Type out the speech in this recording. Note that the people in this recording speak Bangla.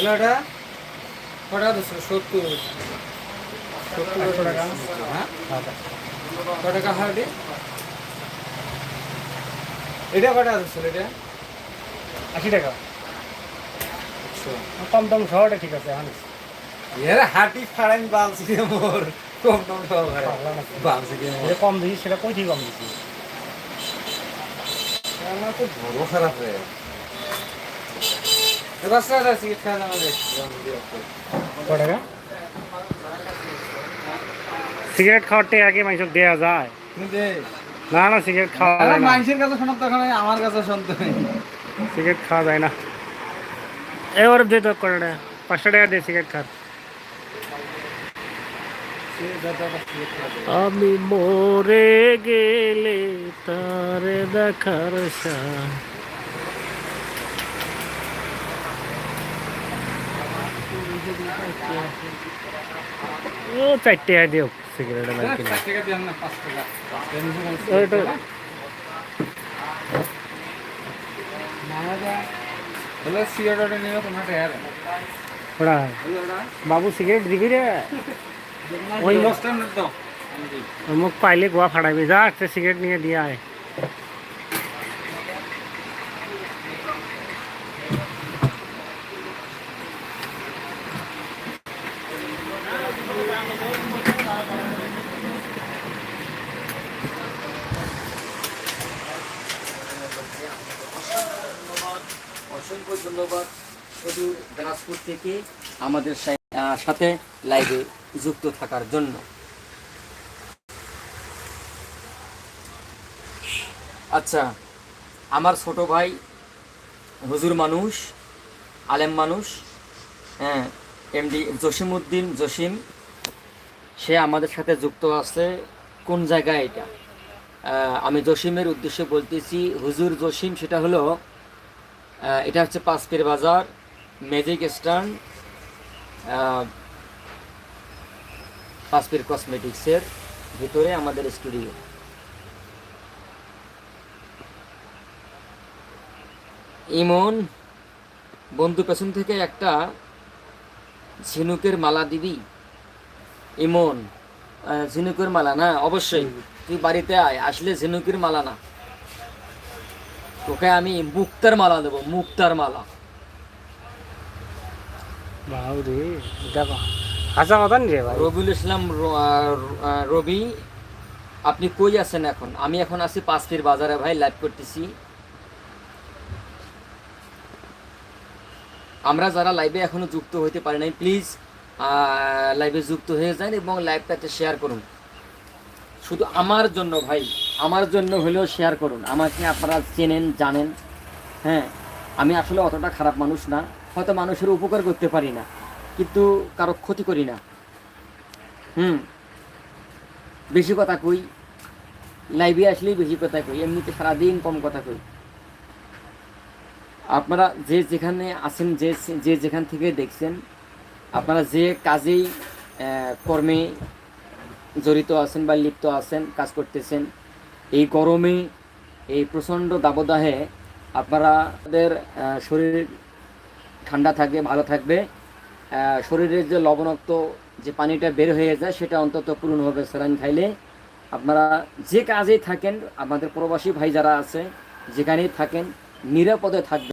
এটা কটা দিচ্ছিল সত্তর। সত্তর টাকা। হ্যাঁ? ক টাকা হার্ডি এটা কটা দিচ্ছিল এটা আশি টাকা। কম দাম শহরটা ঠিক আছে এর হাঁটি ফাড়াইন বালছি মোর। কম নাকি? বালছি কম দিছি সেটা কই থেকে কম আমার তো বড় খারাপ রে। সিগারেট খাওয়া যাবে ক টাকা আগে মাংস দেওয়া যায়। না না সিগারেট খাওয়া মানুষের কাছে শোনার তখন আমার কাছে শুনতে সিগারেট খাওয়া যায় না। এবার দে তো করে টাকা। পাঁচশো টাকা দে সিগারেট খা আমি মরে গেলে তারে দেখার শান ও চারটে আয় দিও সিগারেট কিনে পাঁচ টাকা দিয়ে না পাঁচ টাকা ওইটা বলে সিগারেট নিয়ে তোমার টাকা ওরা বাবু সিগারেট দিবি রে ওই দশটা মিনিট দাও মোক পাইলে গোয়া ফাটাবি যা একটা সিগারেট নিয়ে দিয়ে আয় অসংখ্য দিনাজপুর থেকে আমাদের সাথে লাইভে যুক্ত থাকার জন্য। আচ্ছা আমার ছোট ভাই হুজুর মানুষ, আলেম মানুষ হ্যাঁ এমডি জসিমউদ্দিন জসিম, সে আমাদের সাথে যুক্ত আছে। কোন জায়গায় এটা? আমি জসিমের উদ্দেশ্যে বলতেছি, হুজুর জসিম সেটা হলো এটা হচ্ছে পাঁচপের বাজার ম্যাজিক স্টার্ন পাঁচপের কসমেটিক্সের ভিতরে আমাদের স্টুডিও ইমন বন্ধু পেছন থেকে একটা ঝিনুকের মালা দিবি? ইমন ঝিনুকের মালা না? অবশ্যই। তুই বাড়িতে আয় আসলে ঝিনুকের মালা না। তোকে আমি মুক্তার মালা দেবো মুক্তার মালা। বাবু রে দেখো হাসা কথা নি রে ভাই। রবিউল ইসলাম রবি আপনি কই আছেন এখন? আমি এখন আছি পাঁচটির বাজারে ভাই লাইভ করতেছি। আমরা যারা লাইভে এখনও যুক্ত হইতে পারি নাই প্লিজ লাইভে যুক্ত হয়ে যান এবং লাইভটাতে শেয়ার করুন। শুধু আমার জন্য ভাই আমার জন্য হলেও শেয়ার করুন। আমাকে আপনারা চেনেন, জানেন হ্যাঁ? আমি আসলে অতটা খারাপ মানুষ না। হয়তো মানুষের উপকার করতে পারি না, কিন্তু কারও ক্ষতি করি না। হুম? বেশি কথা কই লাইভে আসলেই বেশি কথা কই, এমনিতে সারাদিন কম কথা কই। আপনারা যে যেখানে আছেন, যে যে যেখান থেকে দেখছেন, আপনারা যে কাজেই কর্মে জড়িত আছেন বা লিপ্ত আছেন, কাজ করতেছেন এই গরমে এই প্রচণ্ড দাবদাহে আপনারাদের শরীর ঠান্ডা থাকবে, ভালো থাকবে। শরীরের যে লবণাক্ত যে পানিটা বের হয়ে যায়, সেটা অন্তত পূরণ হবে স্যালাইন খাইলে। আপনারা যে কাজেই থাকেন, আমাদের প্রবাসী ভাই যারা আছে, যেখানেই থাকেন, নিরাপদে থাকবেন।